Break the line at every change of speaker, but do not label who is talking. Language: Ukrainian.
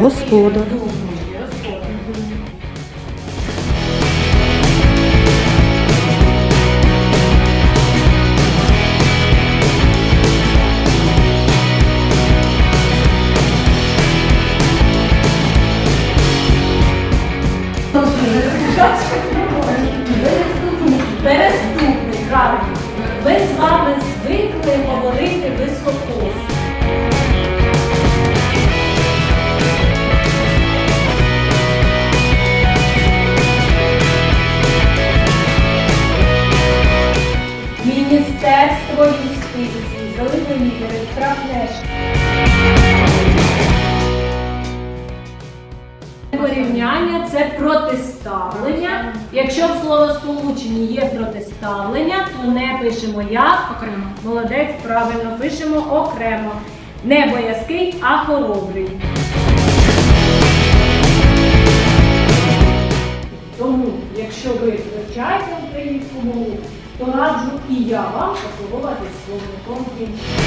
Розходу.
Переступний, правильно. Ми з вами звикли говорити високос. Міністерство юстиції, великі літери, штрафнешки. Порівняння це протиставлення. Якщо в словосполученні є протиставлення, то не пишемо як.
Окремо.
Молодець, правильно пишемо окремо. Не боязкий, а хоробрий. Тому, якщо ви вивчаєте українську мову, то раджу і я вам послуговуватись словником кінчика.